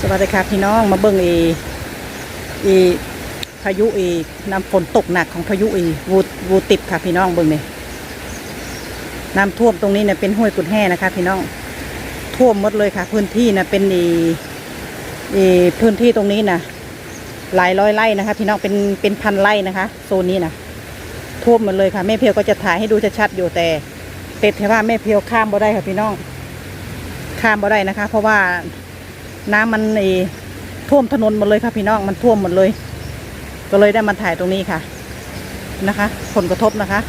สวัสดีค่ะพี่น้องมาเบิ่งอีอีพายุอีน้ำฝนตกหนักของพายุอีวูวูติบค่ะพี่น้องเบิ่งนี่น้ำท่วมตรงนี้เนี่ยเป็นห้วยกุดแห่นะคะ พี่น้องท่วมหมดเลยค่ะ พื้นที่นะเป็นอีอีพื้นที่ตรงนี้นะหลายร้อยไร่นะคะ พี่น้องเป็นเป็นพันไร่นะคะ โซนนี้นะท่วมหมดเลยค่ะแม่เพียวก็จะถ่ายให้ดูชัดๆอยู่แต่เป็ดแค่ว่าแม่เพียวข้ามบ่ได้ค่ะพี่น้อง ข้ามบ่ได้นะคะ เพราะว่า น้ำมันไอ้ท่วมถนนหมดเลยค่ะพี่น้องมันท่วมหมดเลย ก็เลยได้มาถ่ายตรงนี้ค่ะนะคะ ผลกระทบนะคะ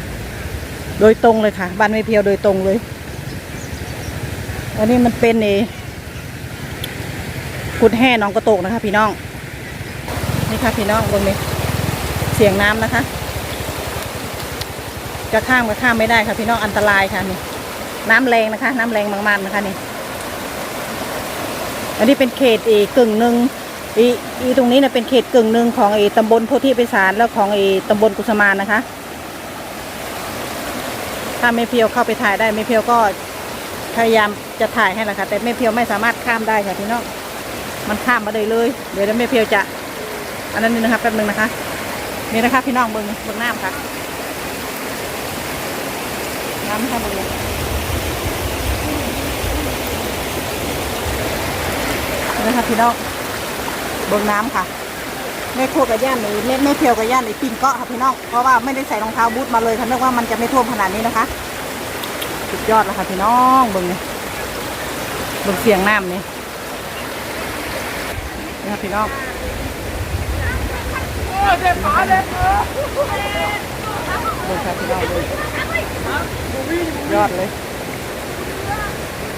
โดยตรงเลยค่ะ บ้านไม่เพียวโดยตรงเลย อันนี้มันเป็นไอ้กุดแห่หนองกระโตกนะคะ พี่น้องนี่ค่ะพี่น้องตรงนี้เสียงน้ำนะคะ จะข้ามก็ข้ามไม่ได้ค่ะพี่น้องอันตรายค่ะนี่น้ำแรงนะคะ น้ำแรงมากๆนะคะนี่ อันนี้เป็นเขตอีกกึ่งหนึ่งอีอีตรงนี้เนี่ยเป็นเขตกึ่งหนึ่งของอีตำบลโพธิพิสารแล้วของอีตำบลกุสมานนะคะ ถ้าไม่เพียวเข้าไปถ่ายได้ไม่เพียวก็พยายามจะถ่ายให้ละค่ะ แต่ไม่เพียวไม่สามารถข้ามได้ค่ะพี่น้องมันข้ามมาได้เลย เดี๋ยวไม่เพียวจะ อันนั้นนี่นะคะแป๊บนึงนะคะ นี่นะคะพี่น้องเบิ้งเบิ้งน้ำค่ะน้ำค่ะเบิ้งเลย นะคะพี่น้องเบิ่งน้ำค่ะแม่ครัวกับย่านนี่แม่แม่เพียวกับย่านนี่ปิ่นเกาะค่ะพี่น้องเพราะว่าไม่ได้ใส่รองเท้าบูทมาเลยค่ะนึกว่ามันจะไม่ท่วมขนาดนี้นะคะสุดยอดแล้วค่ะพี่น้องเบิ่งเนี่ยเบิ่งเสียงน้ำนี่นี่ค่ะพี่น้องเบิ่งค่ะพี่น้องเบิ่งยอดเลย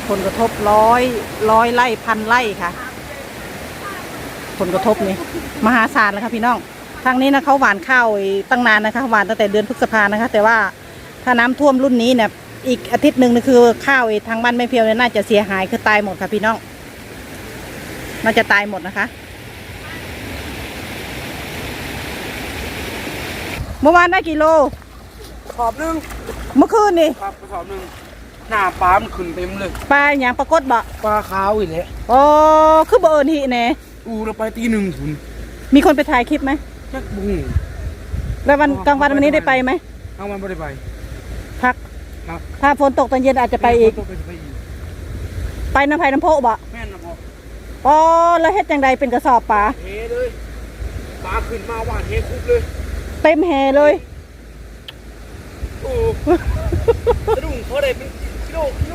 ผลกระทบร้อยร้อยไร่พันไร่ค่ะ ผลกระทบนี่มหาศาลเลยค่ะพี่น้อง ทางนี้นะเขาหวานข้าวไอ้ตั้งนานนะคะหวานตั้งแต่เดือนพฤษภานะคะ แต่ว่าถ้าน้ำท่วมรุ่นนี้เนี่ยอีกอาทิตย์หนึ่งนี่คือข้าวไอ้ทางบ้านไม่เพียวเนี่ยน่าจะเสียหายคือตายหมดค่ะพี่น้อง น่าจะตายหมดนะคะ เมื่อวานได้กี่โลสอบหนึ่งเมื่อคืนนี่ครับกระสอบหนึ่งหน้าปลามันขึ้นเต็มเลย ปลาอย่างปรากฏบ่ปลาขาวอีกแล้วอ๋อคือบ่เอิญทีแน่ อูเราไปตีหนึ่งถุนมีคนไปถ่ายคลิปไหมจักบุ้งแล้ววันกลางวันวันนี้ได้ไปไหมเอามันไม่ได้ไป พัก ครับ ถ้าฝนตกตอนเย็นอาจจะไปอีกต้องไปไปอีกไปน้ำไผ่น้ำโพบ่แม่นนะพ่ออ๋อแล้วเฮ็ดจังใดเป็นกระสอบปลาเฮเลยปลาขึ้นมาว่านเฮคุบเลย เต็มแหเลยโอ้สะดุ้งเขาได้เป็นกิโลกิโล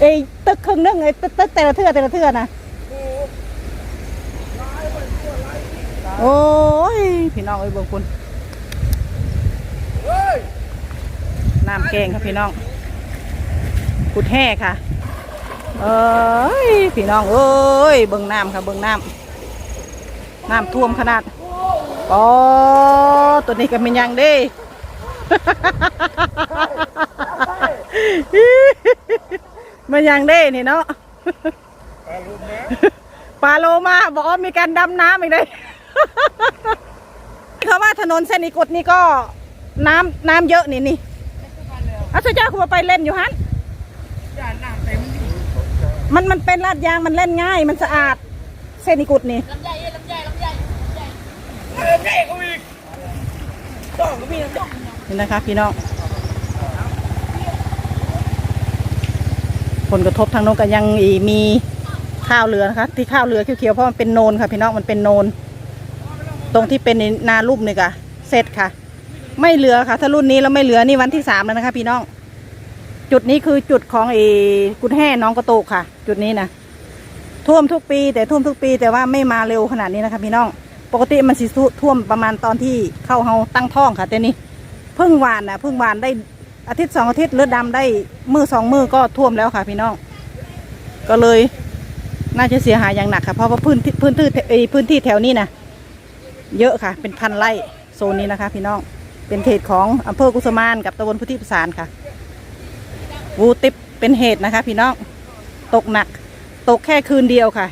ไอ้ตึกครึ่งนึงไอ้ตึกตึกแต่ละเทือแต่ละเทือนะ โอ้ย พี่น้องเอ้ยเบิ่งคุณน้ำแกงครับพี่น้องกุดแห่ค่ะ เอ้ย พี่น้องเอ้ย เบิ่งน้ำค่ะเบิ่งน้ำน้ำท่วมขนาดอ๋อตัวนี้ก็เป็นยังเด้มันยังเด้นี่เนาะปลาลุมนะปลาโลมาบอกว่ามีการดำน้ำอีกเลย เขาว่าถนนเส้นอีกุดนี่ก็น้ำน้ำเยอะนี่นี่อาเจ้าคุณไปเล่นอยู่ฮันย่านหน้าเต็มอยู่มันมันเป็นลาดยางมันเล่นง่าย มันสะอาด เส้นอีกุดนี่เฮ้ยลำใหญ่เขาอีกต้องก็มีนะต้องนี่นะคะพี่น้องผลกระทบทางโน้นก็ยังอีมีข้าวเรือนะคะ ที่ข้าวเรือเขียวๆเพราะมันเป็นโนนค่ะพี่น้องมันเป็นโนน ตรงที่เป็นนารูปนี่ค่ะเสร็จค่ะ ไม่เหลือค่ะ ถ้ารุ่นนี้แล้วไม่เหลือนี่วันที่สามแล้วนะคะ พี่น้อง จุดนี้คือจุดของไอ้กุดแห่น้องกระโตกค่ะ จุดนี้นะท่วมทุกปี แต่ท่วมทุกปี แต่ว่าไม่มาเร็วขนาดนี้นะคะพี่น้อง ปกติมันสิท่วมประมาณตอนที่เข้าเฮาตั้งท้องค่ะแต่นี่เพิ่งหวานนะเพิ่งหวานได้อาทิตย์สองอาทิตย์เลือดดำได้มือสองมือก็ท่วมแล้วค่ะ พี่น้อง ก็เลยน่าจะเสียหายอย่างหนักค่ะเพราะว่าพื้นที่พื้นที่เอ้พื้นที่แถวนี้นะ เยอะค่ะ เป็นพันไร่โซนนี้นะคะ พี่น้องเป็นเขตของอำเภอกุสมานกับตำบลพุทธิประสานค่ะวูติบเป็นเหตุนะคะ พี่น้องตกหนัก ตกแค่คืนเดียวค่ะ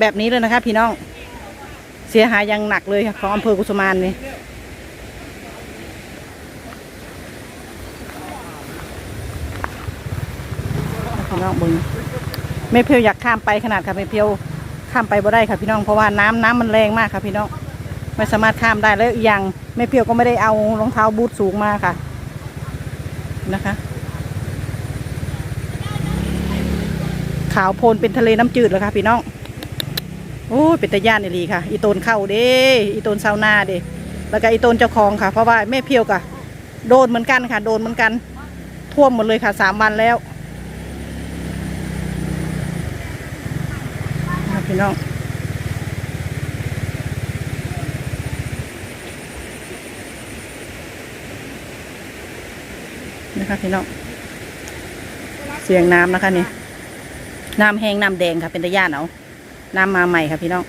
แบบนี้เลยนะคะ พี่น้องเสียหายอย่างหนักเลยค่ะของอำเภอกุสมานนี่พี่น้องบึงไม่เพียวอยากข้ามไปขนาดค่ะไม่เพียวข้ามไปบ่ได้ค่ะพี่น้องเพราะว่าน้ำน้ำมันแรงมากค่ะพี่น้อง ไม่สามารถข้ามได้แล้วอีกอย่างแม่เพียวก็ไม่ได้เอารองเท้าบูทสูงมาค่ะนะคะ ขาวโพลนเป็นทะเลน้ำจืดแล้วค่ะพี่น้องโอ้ยเป็นตะย่านอีหลีค่ะ อีโตนเข้าเด้อีโตนซาวนาเด้แล้วก็อีโตนเจ้าของค่ะ เพราะว่าแม่เพียวกะโดนเหมือนกันค่ะ โดนเหมือนกัน ท่วมหมดเลยค่ะสามวันแล้วพี่น้อง นะคะพี่น้องเสียงน้ำนะคะนี่น้ำแห้งน้ำแดงค่ะเป็นตะย่านเอาน้ำมาใหม่ค่ะพี่น้อง